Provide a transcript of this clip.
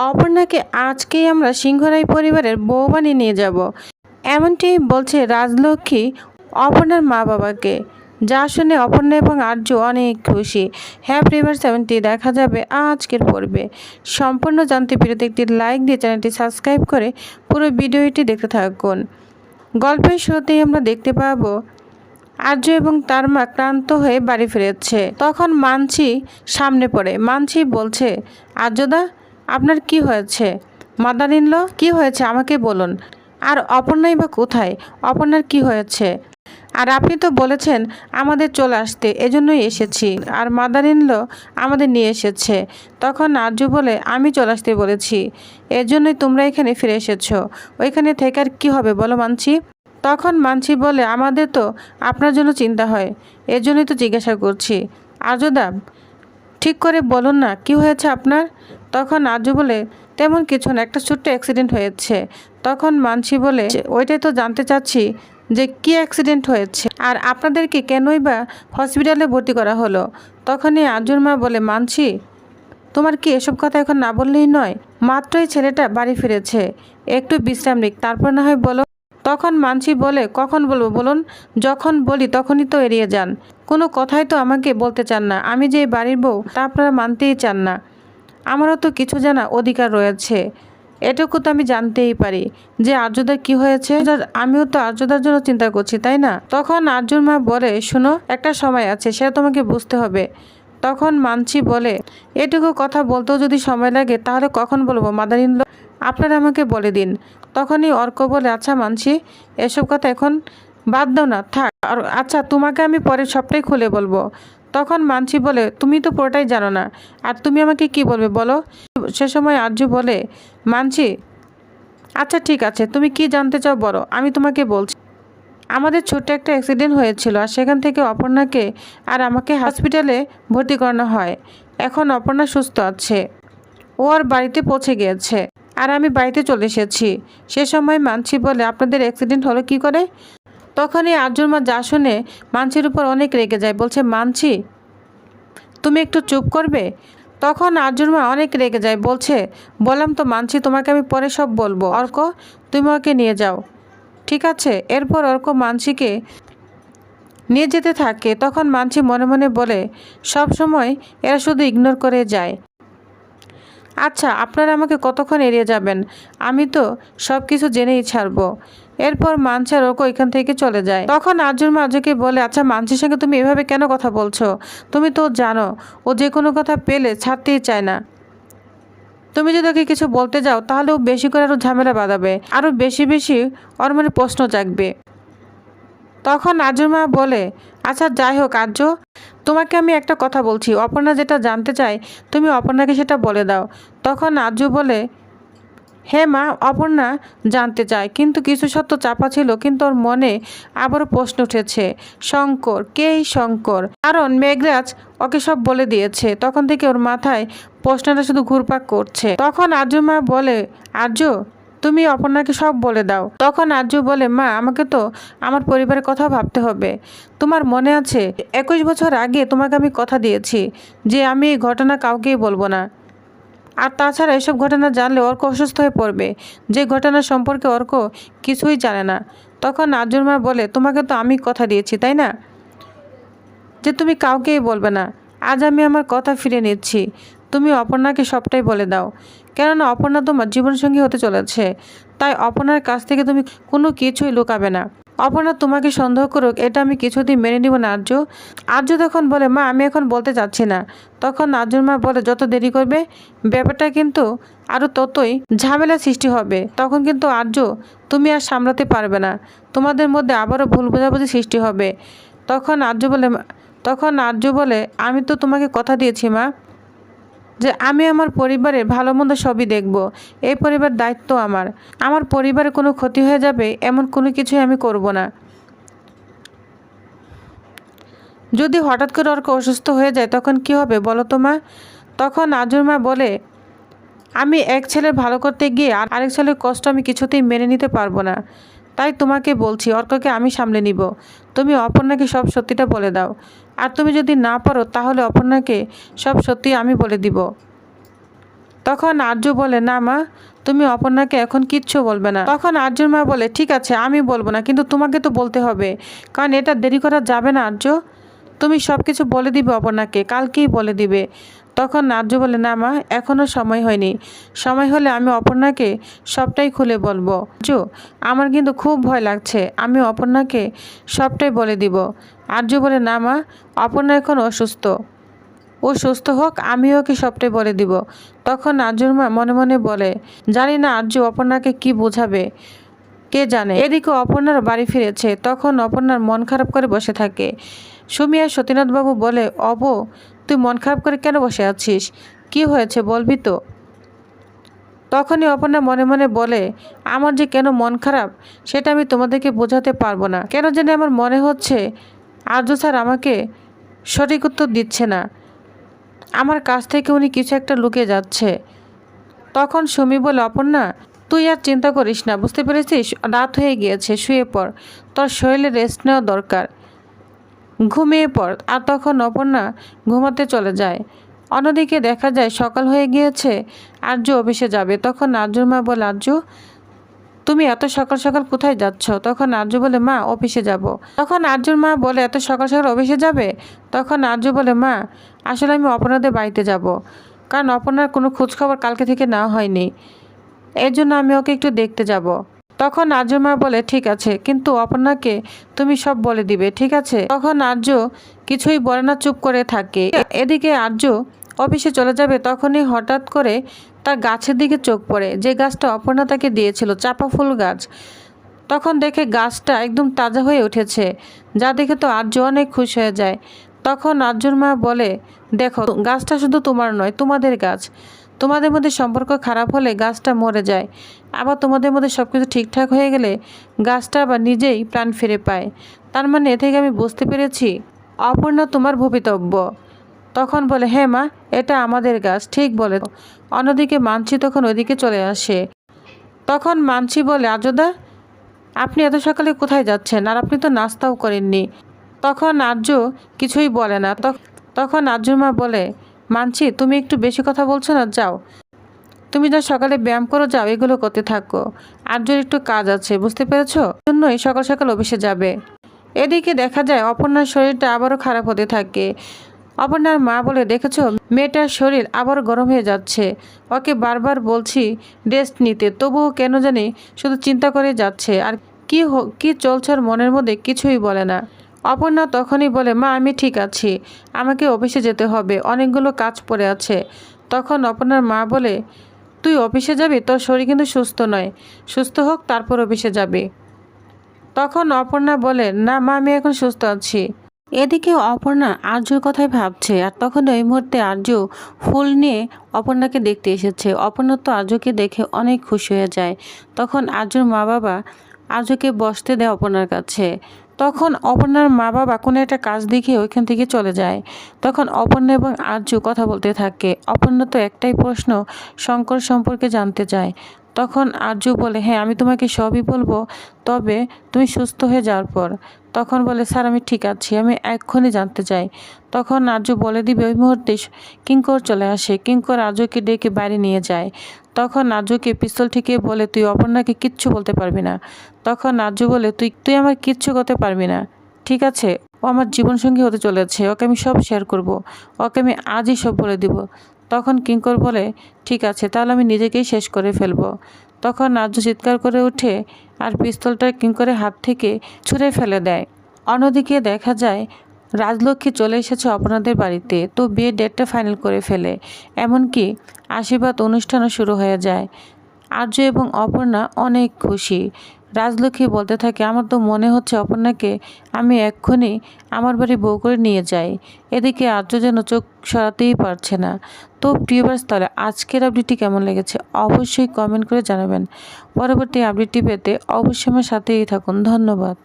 অপর্ণাকে আজকেই আমরা সিংহরাই পরিবারের বউ নিয়ে যাব। এমনটি বলছে রাজলক্ষ্মী অপর্ণার মা বাবাকে যা শুনে অপর্ণা এবং আর্য অনেক খুশি। হ্যাঁ প্রিভার সেভেনটি দেখা যাবে আজকের পর্বে। সম্পূর্ণ জানতে ভিডিওতে একটি লাইক দিয়ে চ্যানেলটি সাবস্ক্রাইব করে পুরো ভিডিওটি দেখতে থাকুন। গল্পের শুরুতেই আমরা দেখতে পাবো আর্য এবং তার মা ক্লান্ত হয়ে বাড়ি ফিরেছে। তখন মানছি সামনে পড়ে। মানছি বলছে আর্যদা আপনার কি হয়েছে? মাদার ইনল কি হয়েছে? আমাকে বলুন। আর অপর্ণাই বা কোথায়? অপর্ণার কি হয়েছে? আর আপনি তো বলেছেন আমাদের চলে আসতে, এজন্যই এসেছি। আর মাদার ইনল আমাদের নিয়ে এসেছে। তখন আর্য বলে, আমি চলে আসতে বলেছি। এজন্যই তোমরা এখানে ফিরে এসেছ। ওইখানে থেকে আর কী হবে বলো মানছি? তখন মানছি বলে, আমাদের তো আপনার জন্য চিন্তা হয়। এজন্যই তো জিজ্ঞাসা করছি। আর্যদা ঠিক করে বলুন না, কি হয়েছে আপনার? তখন আজু বলে, তেমন কিছু না, একটা ছোট্ট অ্যাক্সিডেন্ট হয়েছে। তখন মানসি বলে, ওইটাই তো জানতে চাচ্ছি যে কি অ্যাক্সিডেন্ট হয়েছে আর আপনাদেরকে কেনই বা হসপিটালে ভর্তি করা হলো? তখনই আজুর মা বলে মানছি তোমার কি এসব কথা এখন না বললেই নয়? মাত্রই ছেলেটা বাড়ি ফিরেছে। একটু বিশ্রাম নিক, তারপর না হয় বলো। তখন মানসি বলে, কখন বলব বলুন? যখন বলি তখনই তো এড়িয়ে যান। কোনো কথাই তো আমাকে বলতে চান না। আমি যে বাড়ির বউ, তা আপনারা মানতেই চান না। আমারও তো কিছু জানা অধিকার রয়েছে। এটুকু তো আমি জানতেই পারি যে আর্যদার কি হয়েছে। আমিও তো আর্যদার জন্য চিন্তা করছি, তাই না? তখন আর্যুর মা বলে, শোনো, একটা সময় আছে, সেটা তোমাকে বুঝতে হবে। তখন মানছি বলে, এটুকু কথা বলতেও যদি সময় লাগে, তাহলে কখন বলব মাদার ইন আপনারা আমাকে বলে দিন। তখনই অর্ক বলে আচ্ছা মানছি, এসব কথা এখন বাদ দাও না, থাক। আর আচ্ছা তোমাকে আমি পরে সবটাই খুলে বলব। তখন মানছি বলে, তুমি তো পুরোটাই জানো না। আর তুমি আমাকে কি বলবে বলো? সে সময় আর্য বলে, মানছি আচ্ছা ঠিক আছে, তুমি কি জানতে চাও বলো, আমি তোমাকে বলছি। আমাদের ছোট্ট একটা অ্যাক্সিডেন্ট হয়েছিল আর সেখান থেকে অপর্ণাকে আর আমাকে হসপিটালে ভর্তি করানো হয়। এখন অপর্ণা সুস্থ আছে। ও আর বাড়িতে পৌঁছে গিয়েছে। আর আমি বাড়িতে চলে এসেছি। সে সময় মানছি বলে, আপনাদের অ্যাক্সিডেন্ট হলো কি করে? তখনই আর্যুর মা যা শুনে মানছির উপর অনেক রেগে যায়, বলছে, মানছি, তুমি একটু চুপ করবে? তখন আর্জুন মা অনেক রেগে যায়, বলছে, বললাম তো, মানছি, তোমাকে আমি পরে সব বলব। অর্ক, তুমি ওকে নিয়ে যাও। ঠিক আছে? এরপর অর্ক মানসিকে নিয়ে যেতে থাকে। তখন মানসি মনে মনে বলে, সব সময় এরা শুধু ইগনোর করে যায়। আচ্ছা আপনারা আমাকে কতক্ষণ এড়িয়ে যাবেন? আমি তো সব কিছু জেনেই ছাড়বো। এরপর মানসা রোকো এখান থেকে চলে যায়। তখন আর্জুন মার্জুকে বলে আচ্ছা মানসির সঙ্গে তুমি এভাবে কেন কথা বলছো? তুমি তো জানো, ও যে কোনো কথা পেলে ছাড়তেই চায় না। তুমি যদি ওকে কিছু বলতে যাও, তাহলে ও বেশি করে আরও ঝামেলা বাঁধাবে আরও বেশি বেশি ওর মনে প্রশ্ন জাগবে। তখন আর্যুর মা বলে আচ্ছা যাই হোক, আর্য, তোমাকে আমি একটা কথা বলছি। অপর্ণা যেটা জানতে চায়, তুমি অপর্ণাকে সেটা বলে দাও। তখন আর্য বলে হ্যাঁ মা, অপর্ণা জানতে চায়। কিন্তু কিছু সত্য চাপা ছিল, কিন্তু ওর মনে আবারও প্রশ্ন উঠেছে, শঙ্কর কে এই শঙ্কর? কারণ মেঘরাজ ওকে সব বলে দিয়েছে। তখন থেকে ওর মাথায় প্রশ্নটা শুধু ঘুরপাক করছে। তখন আর্য মা বলে, আর্য, তুমি অপর্ণাকে সব বলে দাও। তখন আর্য বলে, মা, আমাকে তো আমার পরিবারের কথা ভাবতে হবে। তোমার মনে আছে, একুশ বছর আগে তোমাকে আমি কথা দিয়েছি যে আমি এই ঘটনা কাউকেই বলব না। আর তাছাড়া এসব ঘটনা জানলে অর্ক অসুস্থ হয়ে পড়বে। যে ঘটনা সম্পর্কে অর্ক কিছুই জানে না। তখন আর্জুন মা বলে, তোমাকে তো আমি কথা দিয়েছি, তাই না? যে তুমি কাউকেই বলবে না। আজ আমি আমার কথা ফিরে নিচ্ছি। তুমি অপর্ণাকে সবটাই বলে দাও। কেননা অপর্ণা তোমার জীবনসঙ্গী হতে চলেছে। তাই অপর্ণার কাছ থেকে তুমি কোনো কিছুই লুকাবে না। অপর্ণা, তোমাকে সন্দেহ করুক, এটা আমি কিছুদিন মেনে নিব না, আর্য। আর্য তখন বলে, মা, আমি এখন বলতে চাচ্ছি না। তখন আর্যুর মা বলে, যত দেরি করবে, ব্যাপারটা কিন্তু আরও ততই ঝামেলা সৃষ্টি হবে। তখন কিন্তু আর্য, তুমি আর সামলাতে পারবে না। তোমাদের মধ্যে আবারও ভুল বোঝাবুঝি সৃষ্টি হবে। তখন আর্য বলে, তখন আর্য বলে, আমি তো তোমাকে কথা দিয়েছি, মা। যে আমি আমার পরিবারের ভালো মন্দ সবই দেখব। এই পরিবার দায়িত্ব আমার। আমার পরিবারে কোনো ক্ষতি হয়ে যাবে এমন কোনো কিছুই আমি করব না। যদি হঠাৎ করে অর্ক অসুস্থ হয়ে যায়, তখন কি হবে বলো তো মা? তখন আজুর মা বলে, আমি এক ছেলের ভালো করতে গিয়ে আর আরেক ছেলের কষ্ট আমি কিছুতেই মেনে নিতে পারব না। তাই তোমাকে বলছি, অর্ককে আমি সামলে নিব। তুমি অপর্ণাকে সব সত্যিটা বলে দাও। আর তুমি যদি না পারো, তাহলে অপর্ণাকে সব সত্যি আমি বলে দিব। তখন আর্য বলে, না মা, তুমি অপর্ণাকে এখন কিচ্ছু বলবে না। তখন আর্যর মা বলে, ঠিক আছে, আমি বলব না, কিন্তু তোমাকে তো বলতে হবে। কারণ এটা দেরি করা যাবে না আর্য। তুমি সব কিছু বলে দিবে অপর্ণাকে, কালকেই বলে দিবে। তখন আর্য বলে, না মা এখনও সময় হয়নি। সময় হলে আমি অপর্ণাকে সবটাই খুলে বলব। আর্য আমার কিন্তু খুব ভয় লাগছে। আমি অপর্ণাকে সবটাই বলে দিব। আর্য বলে, না মা, অপর্ণা এখন অসুস্থ। ও সুস্থ হোক আমি ওকে সবটাই বলে দিব। তখন আর্যর মা মনে মনে বলে, জানি না আর্য অপর্ণাকে কি বোঝাবে। কে জানে? এদিকে অপর্ণার বাড়ি ফিরেছে। তখন অপর্ণার মন খারাপ করে বসে থাকে। সুমি আর সতীনাথবাবু বলে, অব তুই মন খারাপ করে কেন বসে আছিস? কি হয়েছে বলবি তো? তখনই অপর্ণা মনে মনে বলে, আমার যে কেন মন খারাপ, সেটা আমি তোমাদেরকে বোঝাতে পারব না। কেন জানি আমার মনে হচ্ছে আর্য স্যার আমাকে সঠিক উত্তর দিচ্ছে না। আমার কাছ থেকে উনি কিছু একটা লুকে যাচ্ছে। তখন সুমি বলে, অপর্ণা, তুই আর চিন্তা করিস না, বুঝতে পেরেছিস? রাত হয়ে গিয়েছে, শুয়ে পড়। তোর শরীরে রেস্ট নেওয়া দরকার। ঘুমিয়ে পড়, আর তখন অপর্ণা ঘুমাতে চলে যায়। অন্যদিকে দেখা যায় সকাল হয়ে গিয়েছে, আর্য অফিসে যাবে। তখন আর্যর মা বলে, আর্য, তুমি এত সকাল সকাল কোথায় যাচ্ছ? তখন আর্য বলে, মা, অফিসে যাব। তখন আর্যর মা বলে, এত সকাল সকাল অফিসে যাবে? তখন আর্য বলে, মা, আসলে আমি অপর্ণাদের বাড়িতে যাব। কারণ অপর্ণার কোনো খোঁজখবর কালকে থেকে নেওয়া হয়নি। এর জন্য আমি ওকে একটু দেখতে যাব। তখন আর্য মা বলে, ঠিক আছে, কিন্তু অপর্ণাকে তুমি সব বলে দিবে, ঠিক আছে? তখন আর্য কিছুই বলে না, চুপ করে থাকে। এদিকে আর্য অফিসে চলে যাবে, তখনই হঠাৎ করে তার গাছের দিকে চোখ পড়ে। যে গাছটা অপর্ণা তাকে দিয়েছিল, চাপা ফুল গাছ, তখন দেখে গাছটা একদম তাজা হয়ে উঠেছে, যা দেখে তো আর্য অনেক খুশি হয়ে যায়। তখন আর্যর মা বলে, দেখো, গাছটা শুধু তোমার নয়, তোমাদের গাছ। তোমাদের মধ্যে সম্পর্ক খারাপ হলে গাছটা মরে যায়। আবার তোমাদের মধ্যে সব কিছু ঠিকঠাক হয়ে গেলে গাছটা আবার নিজেই প্রাণ ফিরে পায়। তার মানে এ থেকে আমি বুঝতে পেরেছি, অপূর্ণ তোমার ভবিতব্য। তখন বলে হ্যাঁ মা, এটা আমাদের গাছ। ঠিক বলে। অন্যদিকে মানছি তখন ওইদিকে চলে আসে। তখন মানছি বলে আজদা আপনি এত সকালে কোথায় যাচ্ছেন? আর আপনি তো নাস্তাও করেননি। তখন আর্য কিছুই বলে না। তখ- তখন আর্যর মা বলে মানছি, তুমি একটু বেশি কথা বলছো না, যাও। তুমি যা সকালে ব্যায়াম করো, যাও, এগুলো করতে থাকো। আর্যর একটু কাজ আছে, বুঝতে পেরেছ? জন্যই সকাল সকাল অফিসে যাবে। এদিকে দেখা যায় অপর্ণার শরীরটা আবারও খারাপ হতে থাকে। অপর্ণার মা বলে, দেখেছ, মেয়েটার শরীর আবার গরম হয়ে যাচ্ছে। ওকে বারবার বলছি, রেস্ট নিতে। তবুও কেন জানি শুধু চিন্তা করে যাচ্ছে। আর কি কি চলছে মনের মধ্যে কিছুই বলে না। অপর্ণা তখনই বলে, মা, আমি ঠিক আছি। আমাকে অফিসে যেতে হবে। অনেকগুলো কাজ পড়ে আছে। তখন অপর্ণার মা বলে, তুই অফিসে যাবি? তোর শরীর কিন্তু সুস্থ নয়। সুস্থ হোক, তারপর অফিসে যাবি। তখন অপর্ণা বলে, না, মা, আমি এখন সুস্থ আছি। এদিকে অপর্ণা আর্যর কথাই ভাবছে আর তখন ওই মুহূর্তে আর্য ফুল নিয়ে অপর্ণাকে দেখতে এসেছে। অপর্ণা তো আর্যকে দেখে অনেক খুশি হয়ে যায়। তখন আর্যর মা বাবা আর্যকে বসতে দেয় অপর্ণার কাছে। তখন অপর্ণার মা বাবা কোনো একটা কাজ দেখে ওইখান থেকে চলে যায়। তখন অপর্ণা এবং আর্য কথা বলতে থাকে। অপর্ণা তো একটাই প্রশ্ন শঙ্কর সম্পর্কে জানতে চায়। তখন আর্য বলে হ্যাঁ আমি তোমাকে সবই বলব, তবে তুমি সুস্থ হয়ে যাওয়ার পর। তখন বলে, স্যার, আমি ঠিক আছি, আমি এক্ষুনি জানতে চাই। তখন আর্য বলে দিবে, ওই মুহূর্তে কিঙ্কর চলে আসে। কিঙ্কর আর্যকে ডেকে বাইরে নিয়ে যায়। তখন আর্যকে পিস্তল ঠেকিয়ে বলে, তুই অপর্ণাকে কিচ্ছু বলতে পারবি না। তখন আর্য বলে, তুই তুই আমার কিচ্ছু করতে পারবি না। ঠিক আছে, ও আমার জীবনসঙ্গী হতে চলেছে, ওকে আমি সব শেয়ার করব, ওকে আমি আজই সব বলে দিব। তখন কিঙ্কর বলে, ঠিক আছে, তাহলে আমি নিজেকেই শেষ করে ফেলব। তখন আর্য চিৎকার করে ওঠে আর পিস্তলটা কিঙ্করের হাত থেকে ছুঁড়ে ফেলে দেয়। অন্যদিকে দেখা যায় রাজলক্ষ্মী চলে এসেছে অপনাদের বাড়িতে। তো বিয়ের ডেটটা ফাইনাল করে ফেলে। এমনকি আশীর্বাদ অনুষ্ঠানও শুরু হয়ে যায়। আর্য এবং অপর্ণা অনেক খুশি। রাজলক্ষ্মী বলতে থাকে, আমার তো মনে হচ্ছে অপর্ণাকে আমি এক্ষুনি আমার বাড়ি বউ করে নিয়ে যাই। এদিকে আর্য যেন চোখ সরাতেই পারছে না। তো প্রিয়বাস তাহলে আজকের আপডেটটি কেমন লেগেছে অবশ্যই কমেন্ট করে জানাবেন। পরবর্তী আপডেটটি পেতে অবশ্যই আমার সাথেই থাকুন। ধন্যবাদ।